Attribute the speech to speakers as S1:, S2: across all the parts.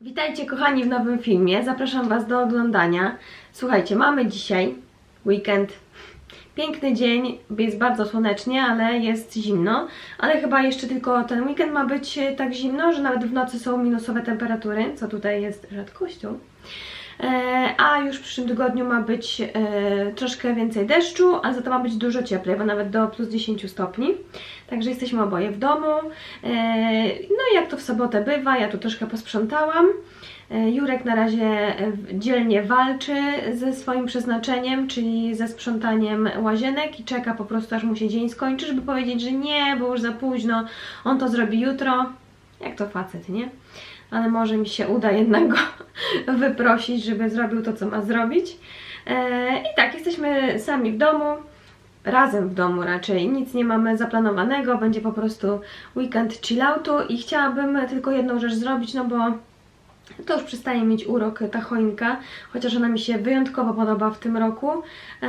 S1: Witajcie kochani w nowym filmie. Zapraszam Was do oglądania. Słuchajcie, mamy dzisiaj weekend. Piękny dzień, jest bardzo słonecznie, ale jest zimno. Ale chyba jeszcze tylko ten weekend ma być tak zimno, że nawet w nocy są minusowe temperatury, co tutaj jest rzadkością. E, a już w przyszłym tygodniu ma być e, troszkę więcej deszczu, a za to ma być dużo cieplej, bo nawet do plus 10 stopni. Także jesteśmy oboje w domu. E, no i jak to w sobotę bywa, ja tu troszkę posprzątałam. Jurek na razie dzielnie walczy ze swoim przeznaczeniem, czyli ze sprzątaniem łazienek i czeka po prostu aż mu się dzień skończy, żeby powiedzieć, że nie, bo już za późno, on to zrobi jutro. Jak to facet, nie? Ale może mi się uda jednak go wyprosić, żeby zrobił to, co ma zrobić. E, I tak, jesteśmy sami w domu razem w domu raczej. Nic nie mamy zaplanowanego, będzie po prostu weekend chilloutu i chciałabym tylko jedną rzecz zrobić, no bo to już przestaje mieć urok ta choinka, chociaż ona mi się wyjątkowo podoba w tym roku, e,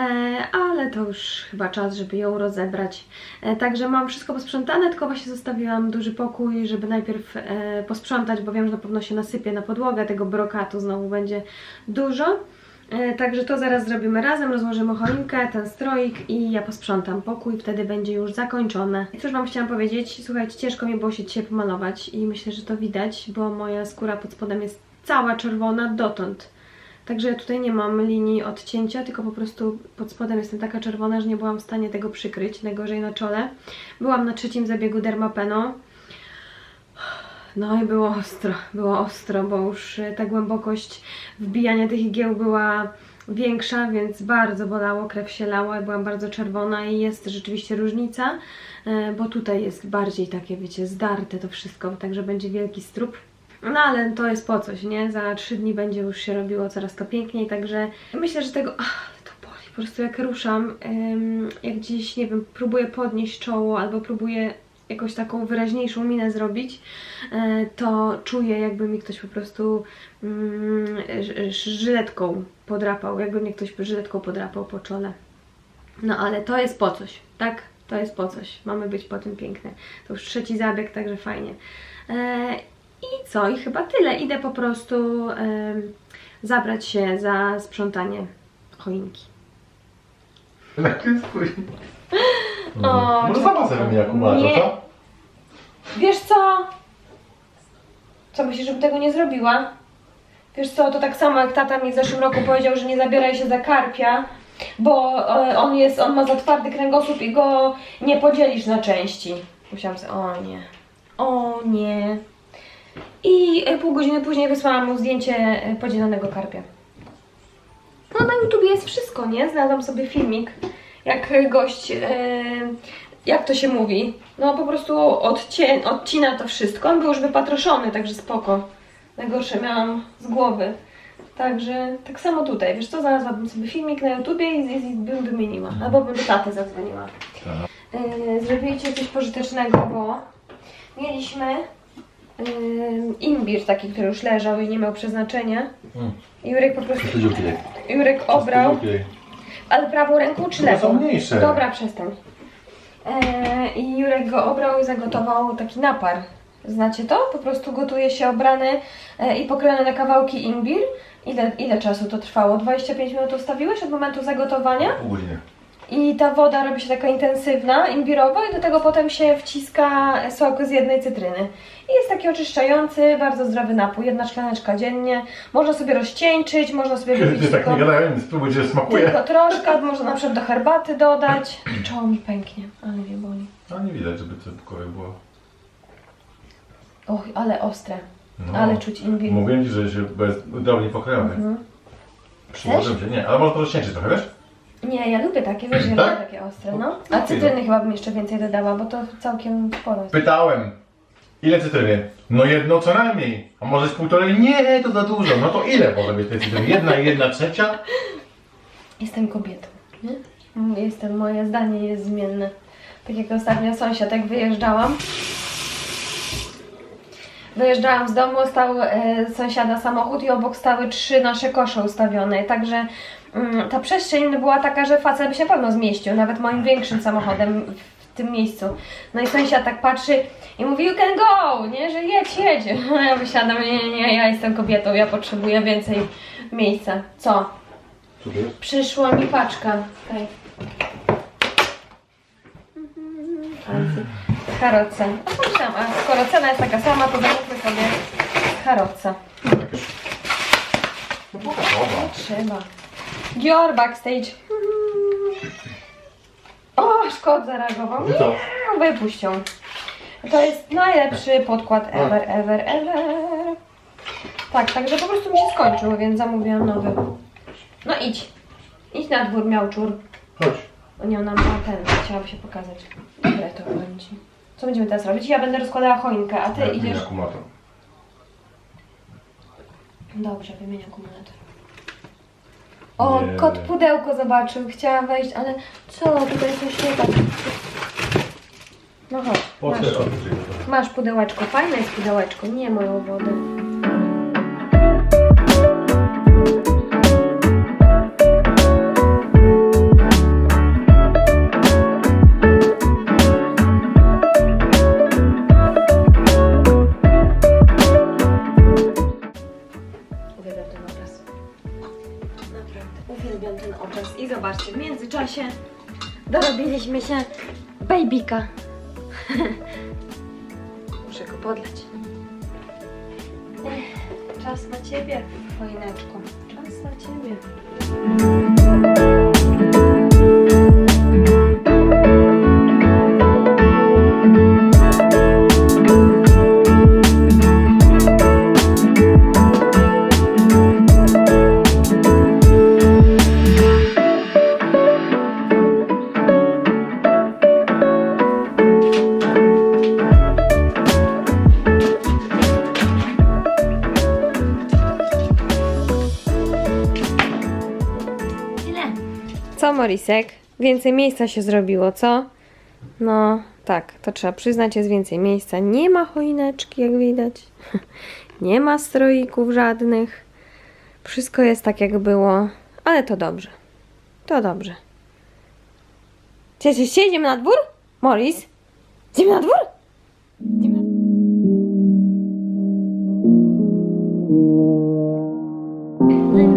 S1: ale to już chyba czas, żeby ją rozebrać. E, także mam wszystko posprzątane, tylko właśnie zostawiłam duży pokój, żeby najpierw e, posprzątać, bo wiem, że na pewno się nasypie na podłogę, tego brokatu znowu będzie dużo. E, Także to zaraz zrobimy razem, rozłożymy choinkę, ten stroik i ja posprzątam pokój, wtedy będzie już zakończone. I cóż Wam chciałam powiedzieć, słuchajcie, ciężko mi było się dzisiaj pomalować i myślę, że to widać, bo moja skóra pod spodem jest cała czerwona dotąd. Także tutaj nie mam linii odcięcia, tylko po prostu pod spodem jestem taka czerwona, że nie byłam w stanie tego przykryć, najgorzej na czole. Byłam na trzecim zabiegu dermapeno. No i było ostro, było ostro, bo już e, ta głębokość wbijania tych igieł była większa, więc bardzo bolało, krew się lała, byłam bardzo czerwona i jest rzeczywiście różnica, e, bo tutaj jest bardziej takie, wiecie, zdarte to wszystko, także będzie wielki strup. No ale to jest po coś, nie? Za trzy dni będzie już się robiło coraz to piękniej, także myślę, że tego... Ach, to boli, po prostu jak ruszam, jak gdzieś, nie wiem, próbuję podnieść czoło albo próbuję jakąś taką wyraźniejszą minę zrobić, e, to czuję jakby mi ktoś po prostu mm, żyletką podrapał, jakby mnie ktoś żyletką podrapał po czole. No ale to jest po coś, tak? To jest po coś. Mamy być po tym piękne. To już trzeci zabieg, także fajnie. E, I co? I chyba tyle. Idę po prostu zabrać się za sprzątanie choinki.
S2: Lekki swój.
S1: O,
S2: Może sama sobie jak uważa,
S1: Nie.
S2: co?
S1: Wiesz co? Co myślisz, żebym tego nie zrobiła? Wiesz co, to tak samo jak tata mi w zeszłym roku powiedział, że nie zabieraj się za karpia, bo e, on jest, on ma za twardy kręgosłup i go nie podzielisz na części. Musiałam sobie, o nie, o nie. I e, pół godziny później wysłałam mu zdjęcie e, podzielonego karpia. No na YouTubie jest wszystko, nie? Znalazłam sobie filmik, jak gość, e, jak to się mówi, no po prostu odcie, odcina to wszystko. On był już wypatroszony, także spoko. Najgorsze miałam z głowy. Także tak samo tutaj, wiesz co, znalazłabym sobie filmik na YouTubie i, i, bym wymieniła, albo bym do taty zadzwoniła.
S2: Tak.
S1: Yy, zrobiliście coś pożytecznego, bo mieliśmy yy, imbir taki, który już leżał i nie miał przeznaczenia.
S2: Mm.
S1: Jurek po prostu. Jurek obrał. Ale prawą ręką czy
S2: To
S1: lewą?
S2: są mniejsze.
S1: Dobra, przestań. E, I Jurek go obrał i zagotował taki napar. Znacie to? Po prostu gotuje się obrany e, i pokrojony na kawałki imbir. Ile, ile czasu to trwało? 25 minut ustawiłeś od momentu zagotowania?
S2: Godziny.
S1: I ta woda robi się taka intensywna, imbirowa i do tego potem się wciska sok z jednej cytryny. I jest taki oczyszczający, bardzo zdrowy napój, jedna szklaneczka dziennie. Można sobie rozcieńczyć, można sobie wypić
S2: Ty tak nie gadałem, spróbuj, czy smakuje.
S1: tylko troszkę, można na przykład do herbaty dodać. Czoło mi pęknie, ale mnie boli.
S2: No nie widać, żeby to pokoje było.
S1: Och, ale ostre,
S2: No.
S1: ale czuć imbir.
S2: Mówiłem ci, że się bez drobnie pokrojony.
S1: Mhm.
S2: Przyłożyłem się, nie, ale może to rozcieńczyć trochę, wiesz?
S1: Nie, ja lubię takie, wiesz, ja
S2: Tak?
S1: lubię takie ostre, no. A cytryny chyba bym jeszcze więcej dodała, bo to całkiem sporo jest.
S2: Pytałem, ile cytryny? No jedno co najmniej. A może z półtorej? Nie, to za dużo. No to ile może być tej cytryny? Jedna i jedna trzecia?
S1: Jestem kobietą, nie? Mm, Jestem, moje zdanie jest zmienne. Tak jak ostatnio sąsiad, jak wyjeżdżałam. Wyjeżdżałam z domu, stał e, sąsiada samochód i obok stały trzy nasze kosze ustawione. Także ta przestrzeń była taka, że facet by się pewno zmieścił, nawet moim większym samochodem tym miejscu. No i sąsiad tak patrzy i mówi, you can go, nie, że jedź, jedź. A ja wysiadam, nie, nie, nie, ja jestem kobietą, ja potrzebuję więcej miejsca. Co? Przyszła mi paczka. Tutaj. Karoce. No pomyślałam, a skoro cena jest taka sama, to zamówmy sobie karoca.
S2: No.
S1: Trzeba. Dior backstage. O, Szkod zareagował.
S2: Co?
S1: Nie, wypuścią. To jest najlepszy podkład ever, ever, ever. Tak, także po prostu mi się skończył, więc zamówiłam nowy. No idź. Idź na dwór, miał czur.
S2: Chodź.
S1: O nie, ona ma ten, chciałam się pokazać. Dobre to ci. Co będziemy teraz robić? Ja będę rozkładała choinkę, a ty idziesz...
S2: akumulator.
S1: Dobrze, wymień akumulator. O,
S2: Nie.
S1: kot pudełko zobaczył, chciała wejść, ale co, tutaj coś nie tak. No chodź, masz, masz pudełeczko, fajne jest pudełeczko, nie moją wodę. Dorobiliśmy się babyka. Muszę go podlać. Czas na ciebie, choineczko. Czas na ciebie. Co, Morisek? Więcej miejsca się zrobiło, co? No, tak, to trzeba przyznać, jest więcej miejsca. Nie ma choineczki, jak widać. Nie ma stroików żadnych. Wszystko jest tak, jak było, ale to dobrze. To dobrze. Cieszysz się? Idziemy na dwór? Morris? Idziemy na dwór? Idziemy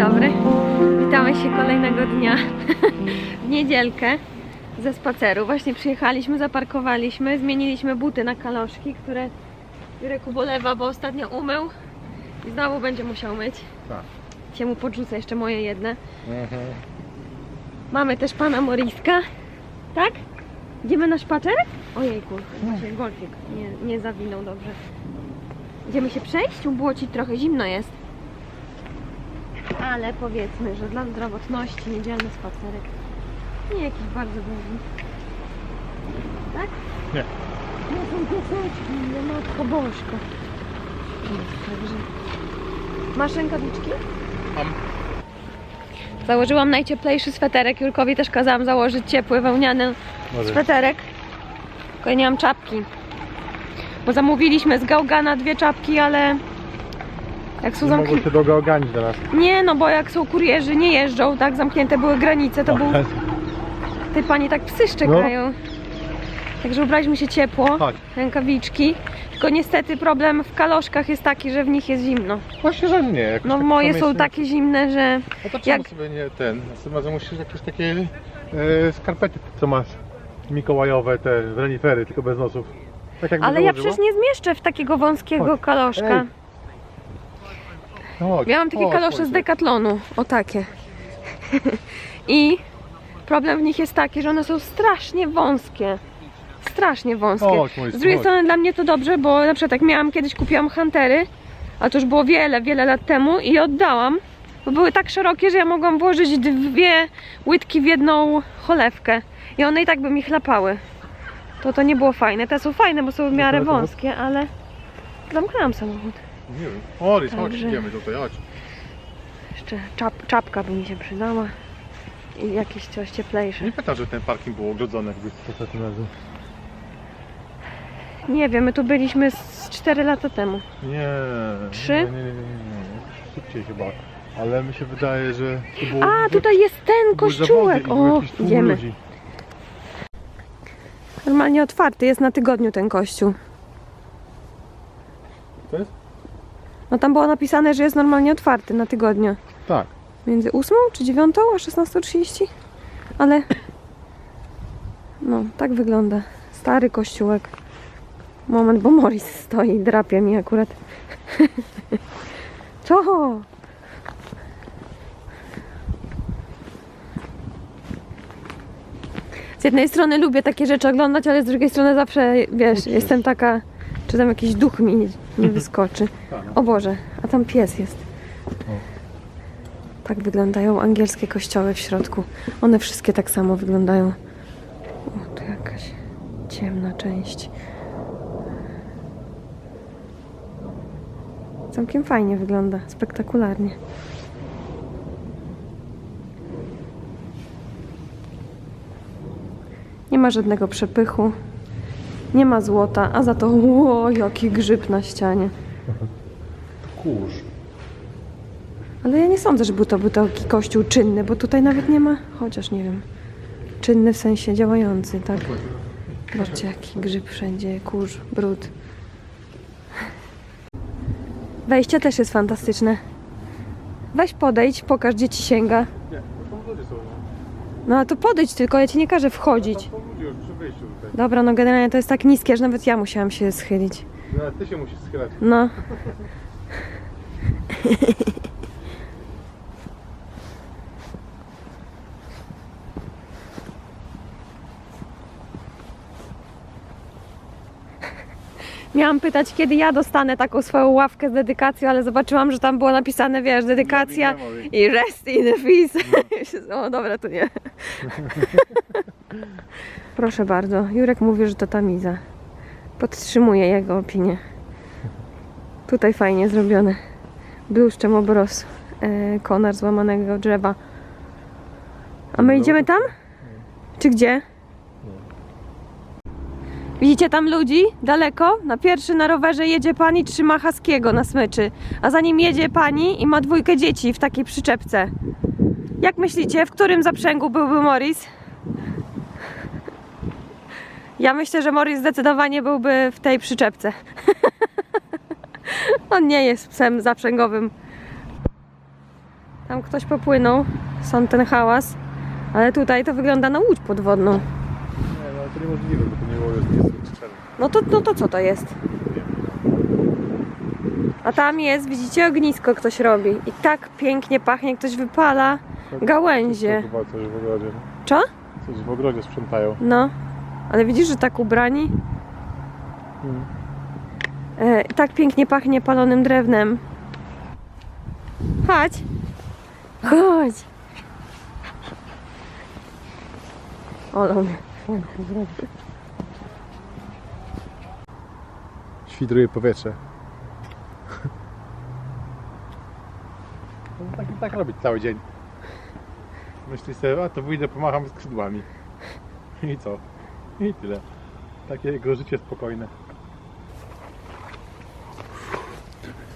S1: dobry. Witamy się kolejnego dnia w niedzielkę ze spaceru. Właśnie przyjechaliśmy, zaparkowaliśmy, zmieniliśmy buty na kaloszki, które Jurek ubolewa, bo ostatnio umył i znowu będzie musiał myć.
S2: Tak.
S1: Cię mu podrzucę jeszcze moje jedne. Mamy też pana Moriska. Tak? Idziemy na spacer? Ojejku, się golfik nie, nie zawinął dobrze. Idziemy się przejść? Było ci trochę zimno jest. Ale powiedzmy, że dla zdrowotności niedzielny spacerek nie jakiś bardzo długi. Tak?
S2: Nie.
S1: Nie są pieseczki, nie matko bożka. Także... Masz rękawiczki?
S2: Mam.
S1: Założyłam najcieplejszy sweterek. Jurkowi też kazałam założyć ciepły, wełniany sweterek. Tylko ja nie mam czapki. Bo zamówiliśmy z Gałgana dwie czapki, ale jak są
S2: Nie się drogo oganić teraz.
S1: Nie, no bo jak są kurierzy, nie jeżdżą, tak? Zamknięte były granice, to był. Tej pani tak psy szczekają. Także ubraliśmy się ciepło,
S2: Tak.
S1: rękawiczki. Tylko niestety problem w kaloszkach jest taki, że w nich jest zimno.
S2: Właśnie, że nie. jakoś
S1: No
S2: tak
S1: moje są takie zimne, że.
S2: No to czemu
S1: jak-
S2: sobie nie ten? Następnym razem musisz jakieś takie e, skarpety, co masz mikołajowe, te renifery, tylko bez nosów. Tak
S1: Ale ja przecież nie zmieszczę w takiego wąskiego
S2: Chodź.
S1: kaloszka.
S2: Ej. No
S1: mam takie
S2: chodź,
S1: kalosze z. Decathlonu, o takie. I problem w nich jest taki, że one są strasznie wąskie. Strasznie wąskie.
S2: Chodź, mój
S1: Z drugiej
S2: chodź.
S1: strony dla mnie to dobrze, bo na przykład jak miałam kiedyś kupiłam huntery, a to już było wiele, wiele lat temu i oddałam, bo były tak szerokie, że ja mogłam włożyć dwie łydki w jedną cholewkę i one i tak by mi chlapały. To to nie było fajne. Te są fajne, bo są w miarę wąskie, ale zamknęłam samochód.
S2: Nie wiem. Orys, chodź,
S1: Także-
S2: idziemy tutaj, chodź.
S1: Jeszcze czap, czapka by mi się przydała. I jakieś coś cieplejsze.
S2: Nie pytam, że ten parking był ogrodzony jakby ostatnim razem.
S1: Nie wiem, my tu byliśmy z 4 lata temu.
S2: Nie.
S1: Trzy?
S2: Nie, nie, nie, nie, nie, nie. Szybciej chyba. Ale mi się wydaje, że to było...
S1: A, tutaj jest ten
S2: były zawody
S1: kościółek. O,
S2: jakiś tłum
S1: idziemy.
S2: ludzi.
S1: Normalnie otwarty, jest na tygodniu ten kościół.
S2: To jest?
S1: No tam było napisane, że jest normalnie otwarty na tygodniu.
S2: Tak.
S1: Między 8 czy 9 a 16.30. Ale no, tak wygląda. Stary kościółek. Moment, bo Morris stoi, drapie mi akurat. Co? Z jednej strony lubię takie rzeczy oglądać, ale z drugiej strony zawsze, wiesz, jestem taka, czy tam jakiś duch mi nie, wyskoczy. O Boże, a tam pies jest. Tak wyglądają angielskie kościoły w środku. One wszystkie tak samo wyglądają. O, tu jakaś ciemna część. Całkiem fajnie wygląda, spektakularnie. Nie ma żadnego przepychu. Nie ma złota, a za to ło, jaki grzyb na ścianie.
S2: Kurz.
S1: Ale ja nie sądzę, żeby to był taki kościół czynny, bo tutaj nawet nie ma, chociaż nie wiem, czynny w sensie działający, tak? Zobaczcie, jaki grzyb wszędzie, kurz, brud. Wejście też jest fantastyczne. Weź podejdź, pokaż gdzie ci sięga.
S2: Nie, to są ludzie są.
S1: No a to podejdź tylko, ja ci nie każę wchodzić.
S2: Są ludzie już przy wyjściu tutaj.
S1: Dobra, no generalnie to jest tak niskie, że nawet ja musiałam się schylić.
S2: Nawet ty się musisz schylać.
S1: No. Miałam pytać, kiedy ja dostanę taką swoją ławkę z dedykacją, ale zobaczyłam, że tam było napisane, wiesz, dedykacja i rest in peace. o, dobra, to nie. Proszę bardzo, Jurek mówi, że to tamiza. Podtrzymuję jego opinię. Tutaj fajnie zrobione. Bluszczem obrosu. E, konar złamanego drzewa. A my idziemy tam? Czy gdzie? Widzicie tam ludzi? Daleko? Na pierwszy na rowerze jedzie pani trzyma haskiego na smyczy, a za nim jedzie pani i ma dwójkę dzieci w takiej przyczepce. Jak myślicie, w którym zaprzęgu byłby Morris? Ja myślę, że Morris zdecydowanie byłby w tej przyczepce. On nie jest psem zaprzęgowym. Tam ktoś popłynął, stąd ten hałas. Ale tutaj to wygląda na łódź podwodną.
S2: Nie, no to niemożliwe, bo to nie było jest.
S1: No to, no to co to jest? A tam jest, widzicie, ognisko ktoś robi. I tak pięknie pachnie, ktoś wypala gałęzie.
S2: To chyba coś w ogrodzie.
S1: Co?
S2: Coś w ogrodzie sprzątają.
S1: No. Ale widzisz, że tak ubrani?
S2: Hmm.
S1: E, tak pięknie pachnie palonym drewnem. Chodź. Chodź. Ole mnie.
S2: Świdruje powietrze. No tak, tak robić cały dzień. Myślisz sobie, a to wyjdę, pomacham skrzydłami. I co? I tyle. Takie jego życie spokojne.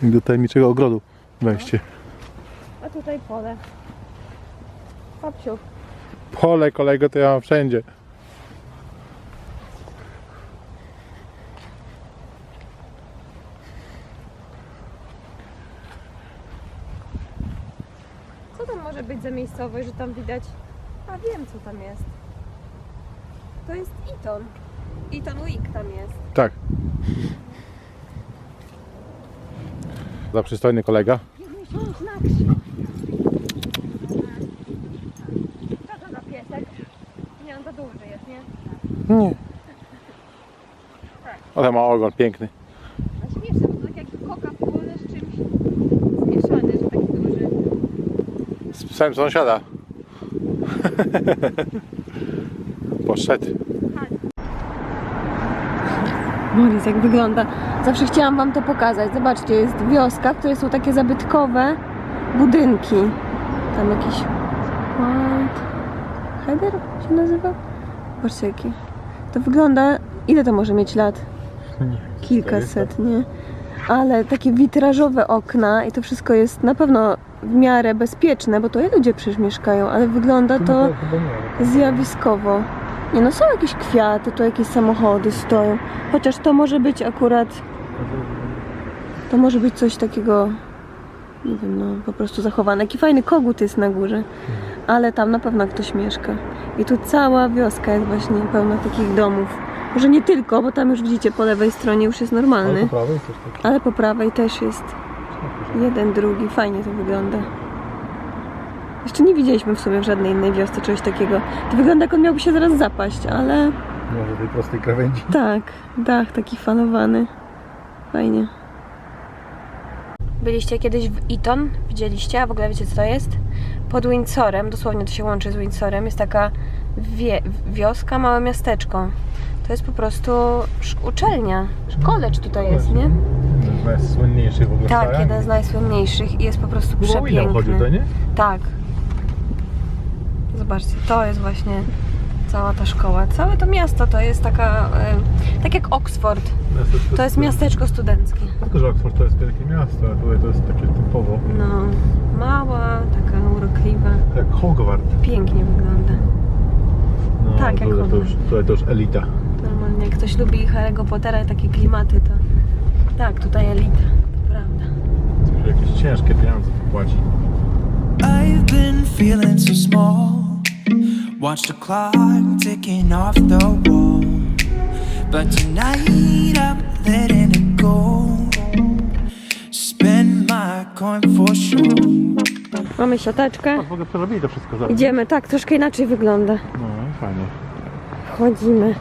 S2: Do tajemniczego ogrodu wejście.
S1: A tutaj pole. Papsiu.
S2: Pole kolego to ja mam wszędzie.
S1: Co tam może być za miejscowość, że tam widać? A wiem co tam jest. To jest Eton. Eton Week tam jest.
S2: Tak. Za przystojny kolega.
S1: Co to za piesek? Nie, on za duży jest, nie?
S2: Nie. Ale ma ogon piękny.
S1: A śmieszne, bo to tak jak Coca-Cola z czymś zmieszany, że taki duży.
S2: Z psem sąsiada. Poszedł.
S1: Moris, jak wygląda. Zawsze chciałam Wam to pokazać. Zobaczcie, jest wioska, w której są takie zabytkowe budynki. Tam jakiś White Heather się nazywa? Zobaczcie jaki. To wygląda... Ile to może mieć lat? Kilkaset, nie? Ale takie witrażowe okna i to wszystko jest na pewno w miarę bezpieczne, bo to ludzie przecież mieszkają, ale wygląda to zjawiskowo. Nie no, są jakieś kwiaty, tu jakieś samochody stoją. Chociaż to może być akurat... To może być coś takiego... Nie wiem, no po prostu zachowane. Jaki fajny kogut jest na górze. Ale tam na pewno ktoś mieszka. I tu cała wioska jest właśnie pełna takich domów. Może nie tylko, bo tam już widzicie po lewej stronie już jest
S2: Ale
S1: normalny.
S2: po prawej coś takiego.
S1: Ale po prawej też jest jeden, drugi. Fajnie to wygląda. Jeszcze nie widzieliśmy w sumie w żadnej innej wiosce czegoś takiego. To wygląda jak on miałby się zaraz zapaść, ale
S2: Może tej prostej krawędzi.
S1: tak, dach taki falowany. Fajnie. Byliście kiedyś w Eton? Widzieliście? A w ogóle wiecie co to jest? Pod Windsorem, dosłownie to się łączy z Windsorem, jest taka wie, wioska, małe miasteczko. To jest po prostu uczelnia. College tutaj jest, nie?
S2: Jeden z najsłynniejszych w ogóle
S1: Tak, jeden z najsłynniejszych i jest po prostu
S2: Chyba William chodził, to
S1: przepiękny.
S2: nie?
S1: Tak. Zobaczcie, to jest właśnie cała ta szkoła. Całe to miasto to jest taka, e, tak jak Oxford.
S2: Miasteczko
S1: To jest miasteczko studenckie.
S2: Tylko, że Oxford to jest wielkie miasto, a tutaj to jest takie typowo.
S1: No, mała, taka urokliwa.
S2: Jak Hogwart.
S1: Pięknie wygląda.
S2: No,
S1: Tak, jak
S2: tutaj, to
S1: Hogwart.
S2: już, tutaj to już elita.
S1: Normalnie, jak ktoś lubi Harry'ego Pottera i takie klimaty, to tak, tutaj elita, to prawda.
S2: Jakieś ciężkie pieniądze popłaci.
S3: I've been feeling so small. Watch the clock ticking off the wall. But tonight I'm letting it go. Spend my coin for sure.
S1: Mamy siateczkę.
S2: W ogóle przerobili to wszystko za
S1: Idziemy, tak, troszkę inaczej wygląda.
S2: No, fajnie.
S1: Wchodzimy.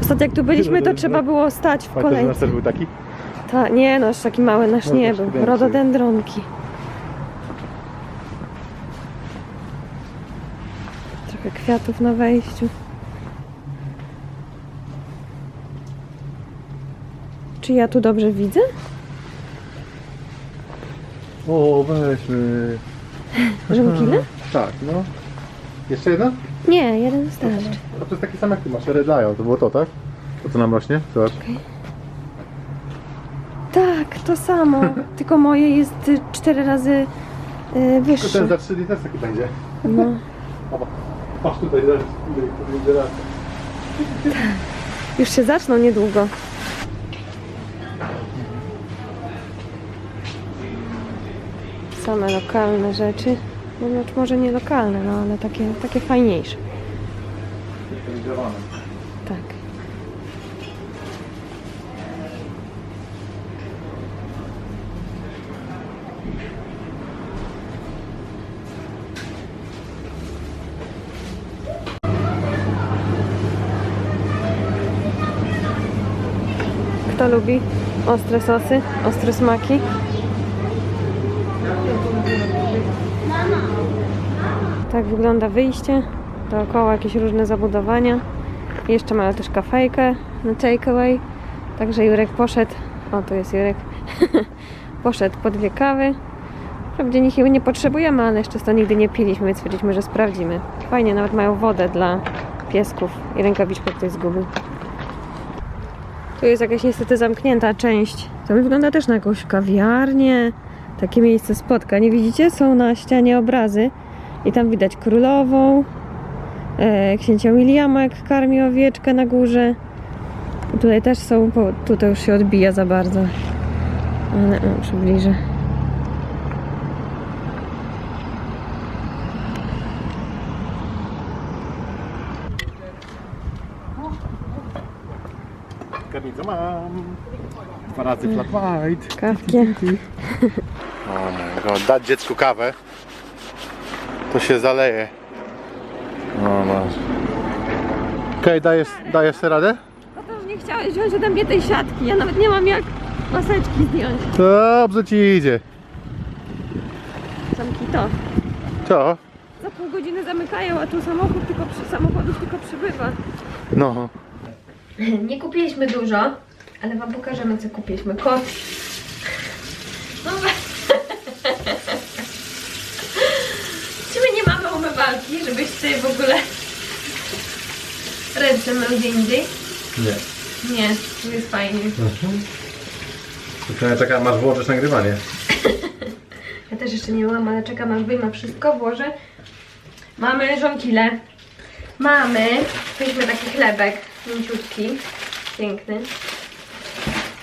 S1: Ostatnio jak tu byliśmy, to trzeba było stać w
S2: Pamiętasz, że nasz też był taki?
S1: Ta, nie, no aż taki mały nasz
S2: No,
S1: nie
S2: też
S1: był.
S2: większy.
S1: Rododendronki. Trochę kwiatów na wejściu. Czy ja tu dobrze widzę?
S2: O, weźmy.
S1: Żonkile?
S2: Tak, no. Jeszcze jedna?
S1: Nie, jeden wystarczy.
S2: A to jest taki sam jak ty masz, Red Lion, to było to, tak? To co nam rośnie? Zobacz.
S1: Tak, to samo. Tylko moje jest y, cztery razy y,
S2: To
S1: wyższe.
S2: ten za 3 dni też taki będzie.
S1: No.
S2: Zobacz. Patrz tutaj, zaraz.
S1: Już się zaczną niedługo. Same lokalne rzeczy. No znaczy może nie lokalne, no ale takie, takie fajniejsze. Tak. Lubi ostre sosy, ostre smaki? Tak wygląda wyjście. Dookoła jakieś różne zabudowania. Jeszcze mają też kafejkę na takeaway. Także Jurek poszedł. O, tu jest Jurek. poszedł po dwie kawy. Wprawdzie nich nie potrzebujemy, ale jeszcze to nigdy nie piliśmy, więc stwierdziliśmy, że sprawdzimy. Fajnie, nawet mają wodę dla piesków i rękawiczkę ktoś zgubił. Tu jest jakaś niestety zamknięta część. To wygląda też na jakąś kawiarnię. Takie miejsce spotkań. Nie widzicie? Są na ścianie obrazy. I tam widać królową, e, księcia Williama, jak karmi owieczkę na górze. I tutaj też są, tutaj już się odbija za bardzo. Ale o, przybliżę.
S2: Mam. Dwa razy flat white.
S1: Kawkie.
S2: O my god, dać dziecku kawę. To się zaleje. O masz. Okej, dajesz, dajesz sobie radę?
S1: No to już nie chciałeś wziąć ode mnie tej siatki. Ja nawet nie mam jak maseczki zdjąć.
S2: Dobrze ci idzie.
S1: Zamki to.
S2: Co?
S1: Za pół godziny zamykają, a tu samochód tylko przy, samochodów tylko przybywa.
S2: No.
S1: Nie kupiliśmy dużo, ale wam pokażemy co kupiliśmy. Kot. No Czy my nie mamy umywalki, żebyś ty w ogóle ręce mył gdzie indziej?
S2: Nie.
S1: Nie, tu jest fajnie.
S2: Czekaj, czekaj, masz włożyć nagrywanie.
S1: Ja też jeszcze nie myłam, ale czekam aż wyjmę wszystko, włożę. Mamy żonkile. Mamy, kupiliśmy taki chlebek mięciutki, piękny.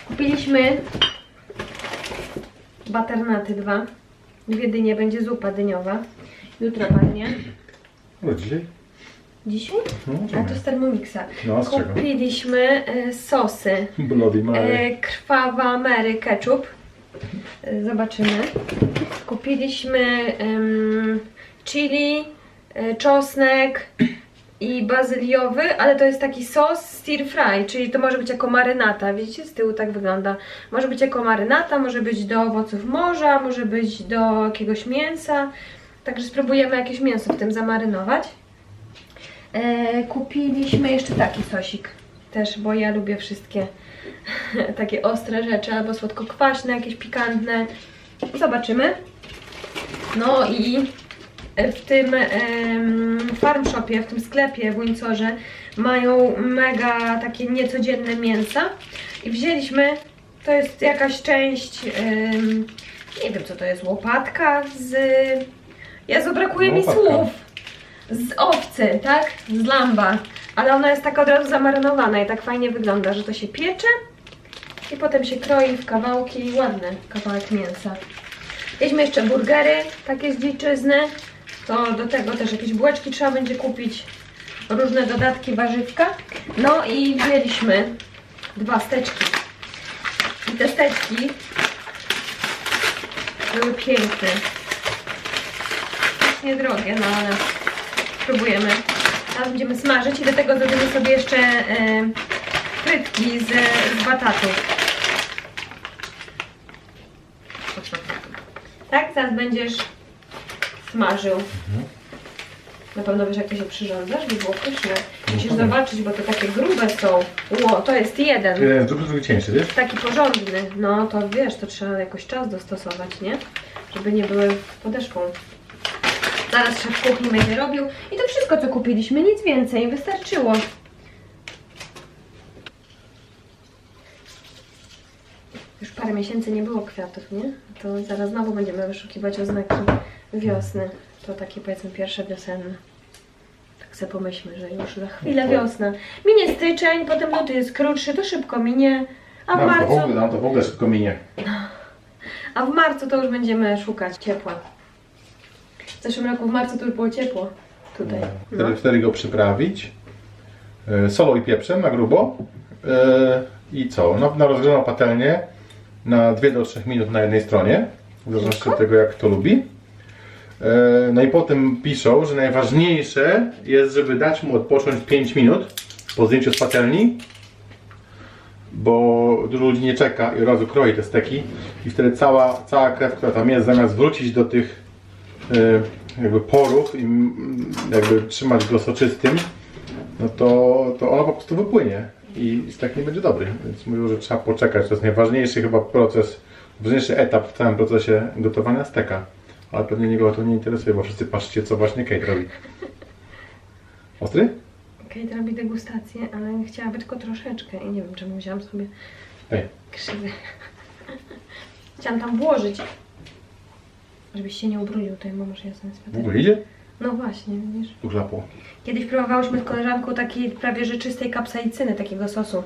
S1: Kupiliśmy baternaty dwa. Dwie dynie, będzie zupa dyniowa. Jutro padnie.
S2: No dzisiaj?
S1: Dzisiaj?
S2: No,
S1: A to z Thermomixa.
S2: No, z czego?
S1: Kupiliśmy e, sosy.
S2: Bloody Mary.
S1: E, Krwawa Mary ketchup. E, Zobaczymy. Kupiliśmy em, chili, e, czosnek i bazyliowy, ale to jest taki sos stir fry, czyli to może być jako marynata. Widzicie, z tyłu tak wygląda. Może być jako marynata, może być do owoców morza, może być do jakiegoś mięsa. Także spróbujemy jakieś mięso w tym zamarynować. E, kupiliśmy jeszcze taki sosik też, bo ja lubię wszystkie takie ostre rzeczy, albo słodko-kwaśne, jakieś pikantne. Zobaczymy. No i w tym em, farm shopie, w tym sklepie w Windsorze mają mega takie niecodzienne mięsa i wzięliśmy, to jest jakaś część, em, nie wiem co to jest, łopatka z... Jezu, brakuje mi
S2: Łopatka.
S1: słów z owcy, tak? Z lamba. Ale ona jest taka od razu zamarynowana i tak fajnie wygląda, że to się piecze i potem się kroi w kawałki. Ładny kawałek mięsa. Jedźmy jeszcze burgery, takie z dziczyzny. To do tego też jakieś bułeczki trzeba będzie kupić. Różne dodatki, warzywka. No i wzięliśmy dwa steczki. I te steczki były piękne. Niedrogie, no ale spróbujemy. Teraz będziemy smażyć i do tego zrobimy sobie jeszcze e, frytki z, z batatów. Tak? Zaraz będziesz smażył. Na pewno wiesz jak to się przyrządza, żeby było pyszne. Musisz
S2: pewnie.
S1: zobaczyć, bo to takie grube są. Ło, to jest jeden.
S2: Jeden jest drugi, drugi cieńszy, wiesz?
S1: Taki porządny. No to wiesz, to trzeba jakoś czas dostosować, nie? Żeby nie były podeszwą. Zaraz szef kuchni będzie robił. I to wszystko, co kupiliśmy, nic więcej, wystarczyło. Już parę miesięcy nie było kwiatów, nie? To zaraz znowu będziemy wyszukiwać oznaki wiosny. To takie powiedzmy pierwsze wiosenne. Tak sobie pomyślmy, że już za chwilę wiosna. Minie styczeń, potem luty jest krótszy, to szybko minie. A w
S2: Nam to, w
S1: marcu,
S2: ogóle, nam to w ogóle szybko minie.
S1: a w marcu to już będziemy szukać ciepła. W zeszłym roku w marcu to już było ciepło. Tutaj. No.
S2: Wtedy, wtedy go przyprawić. e, Solą i pieprzem na grubo. E, I co? No, na rozgrzaną patelnię na 2 do 3 minut na jednej stronie. W zależności od tego, jak kto lubi. E, No i potem piszą, że najważniejsze jest, żeby dać mu odpocząć 5 minut po zdjęciu z patelni, bo dużo ludzi nie czeka i od razu kroi te steki i wtedy cała, cała krew, która tam jest, zamiast wrócić do tych e, jakby porów i mm, jakby trzymać go soczystym, no to, to ona po prostu wypłynie i stek nie będzie dobry. Więc mówią, że trzeba poczekać. To jest najważniejszy chyba proces, najważniejszy etap w całym procesie gotowania steka. Ale pewnie nikogo to nie interesuje, bo wszyscy patrzcie, co właśnie Kate robi. Ostry?
S1: Kate robi degustację, ale chciałaby tylko troszeczkę i nie wiem czemu wziąłam sobie
S2: Ej,
S1: krzywy. Chciałam tam włożyć. Żebyś się nie ubrudził tutaj, bo masz jasne
S2: w
S1: sweter.
S2: ogóle idzie?
S1: No właśnie, widzisz.
S2: Uchlapło.
S1: Kiedyś próbowałyśmy z koleżanką takiej prawie że czystej kapsaicyny, takiego sosu.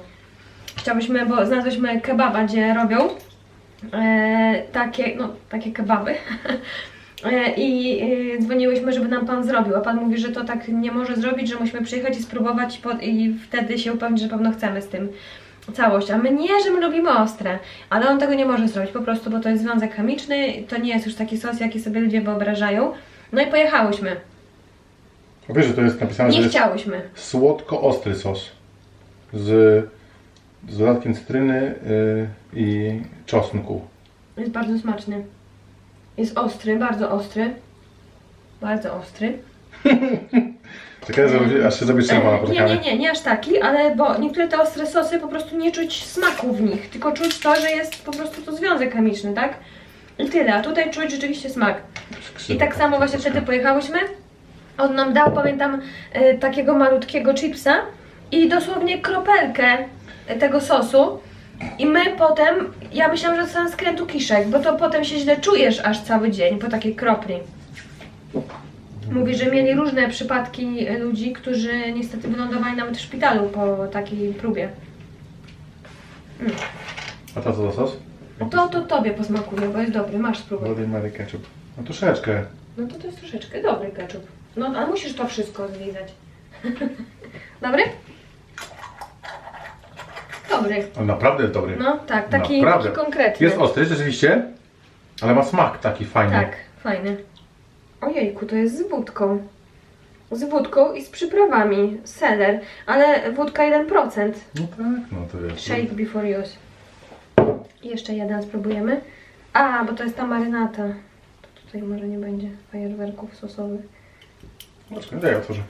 S1: Chciałyśmy, bo znalazłyśmy kebaba, gdzie robią e, takie, no, takie kebaby. E, I e, dzwoniłyśmy, żeby nam pan zrobił, a pan mówi, że to tak nie może zrobić, że musimy przyjechać i spróbować i, po, i wtedy się upewnić, że pewno chcemy z tym całość. A my nie, że my lubimy ostre, ale on tego nie może zrobić po prostu, bo to jest związek chemiczny, to nie jest już taki sos, jaki sobie ludzie wyobrażają. No i pojechałyśmy.
S2: A wiesz, że to jest napisane, że
S1: Nie
S2: jest
S1: chciałyśmy.
S2: słodko-ostry sos z, z dodatkiem cytryny y, i czosnku.
S1: Jest bardzo smaczny. Jest ostry, bardzo ostry. Bardzo ostry.
S2: Czekaj, żeby, aż się zrobi czerwona
S1: E, nie, nie, nie, nie aż taki, ale bo niektóre te ostre sosy po prostu nie czuć smaku w nich, tylko czuć to, że jest po prostu to związek chemiczny, tak? I tyle, a tutaj czuć rzeczywiście smak. I tak samo właśnie wtedy pojechałyśmy. On nam dał, pamiętam, e, takiego malutkiego chipsa i dosłownie kropelkę tego sosu. I my potem, ja myślałam, że dostanę skrętu kiszek, bo to potem się źle czujesz aż cały dzień po takiej kropli. Mówi, że mieli różne przypadki ludzi, którzy niestety wylądowali nawet w szpitalu po takiej próbie.
S2: A to co za sos?
S1: To, to tobie posmakuje, bo jest dobry, masz spróbuj.
S2: Bloody Mary ketchup. No troszeczkę.
S1: No to to jest troszeczkę dobry ketchup. No ale musisz to wszystko zlizać. dobry? Dobry.
S2: On naprawdę jest dobry.
S1: No tak, taki,
S2: Naprawdę.
S1: taki konkretny.
S2: Jest ostry rzeczywiście, ale ma smak taki fajny.
S1: Tak, fajny. Ojejku, to jest z wódką. Z wódką i z przyprawami. Seller, ale wódka 1%.
S2: No tak, no to jest.
S1: Shake before use. Jeszcze jeden spróbujemy. A, bo to jest ta marynata. To tutaj może nie będzie fajerwerków sosowych.
S2: Poczekaj, daj otworzę.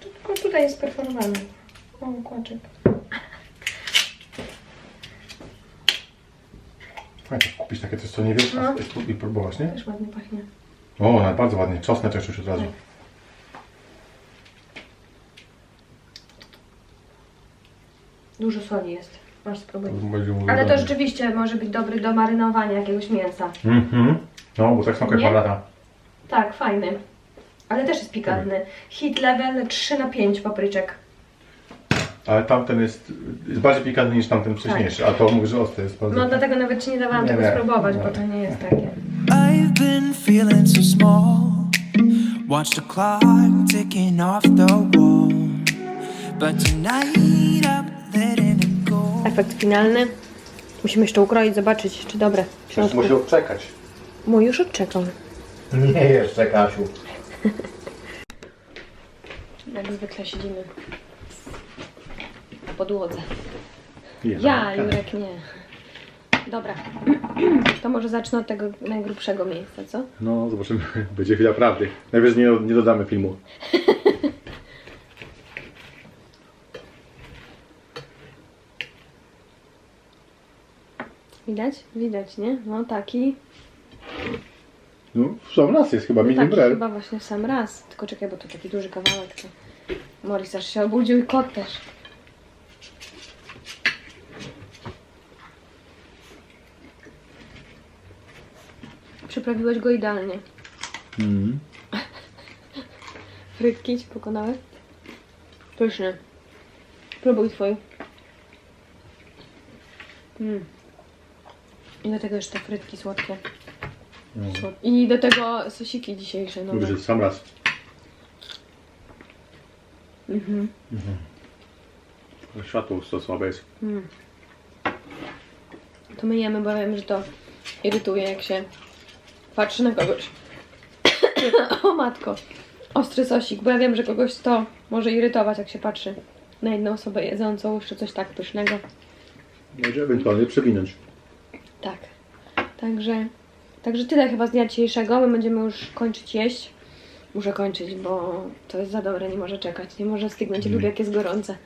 S1: To tylko tutaj jest perforowane. O, kłaczek.
S2: Fajnie kupić takie coś, co nie wiesz, a
S1: No.
S2: i próbować, nie?
S1: Też ładnie pachnie.
S2: O, nawet bardzo ładnie. Czosnek też już od razu.
S1: Tak. Dużo soli jest. Masz.
S2: Będzie mówił
S1: Ale to rzeczywiście może być dobry do marynowania jakiegoś mięsa.
S2: Mhm. No, bo tak smakuje
S1: Nie?
S2: palata.
S1: Tak, fajny. Ale też jest pikantny. Hit level 3 na 5 papryczek.
S2: Ale tamten jest, jest bardziej pikantny niż tamten wcześniejszy. A to mówię, że ostry jest bardzo.
S1: No dlatego nawet ci nie dawałam
S2: Nie,
S1: tego
S2: nie.
S1: spróbować,
S2: Nie.
S1: bo to nie jest takie.
S3: I've been feeling so small. Watch the clock ticking off the wall. But tonight I'm letting it go.
S1: Efekt finalny. Musimy jeszcze ukroić, zobaczyć, czy dobre. w
S2: Przecież
S1: środku.
S2: odczekać.
S1: Mój już odczekał.
S2: Nie jeszcze, Kasiu.
S1: Jak zwykle siedzimy podłodze. Ja, Jurek, nie. Dobra. To może zacznę od tego najgrubszego miejsca, co?
S2: No, zobaczymy. Będzie chwila prawdy. Najwyżej nie, nie dodamy filmu.
S1: Widać? Widać, nie? No taki.
S2: No, w sam raz jest chyba
S1: Taki
S2: rare.
S1: chyba właśnie w sam raz. Tylko czekaj, bo to taki duży kawałek. To... Morris aż się obudził i kot też. Przyprawiłeś go idealnie.
S2: Mhm.
S1: Frytki ci pokonały? Pyszny. Próbuj twój. Mm. I do tego jeszcze frytki słodkie. Słod- I do tego sosiki dzisiejsze nowe.
S2: W sam raz.
S1: Mhm.
S2: Światło to słabe jest.
S1: To my jemy, bo wiem, że to irytuje, jak się patrzy na kogoś. o matko. Ostry sosik, bo ja wiem, że kogoś to może irytować, jak się patrzy na jedną osobę jedzącą jeszcze coś tak pysznego.
S2: Może ewentualnie przewinąć.
S1: Tak. Także, także tyle chyba z dnia dzisiejszego. My będziemy już kończyć jeść. Muszę kończyć, bo to jest za dobre, nie może czekać. Nie może stygnąć. Lubię jak jest gorące.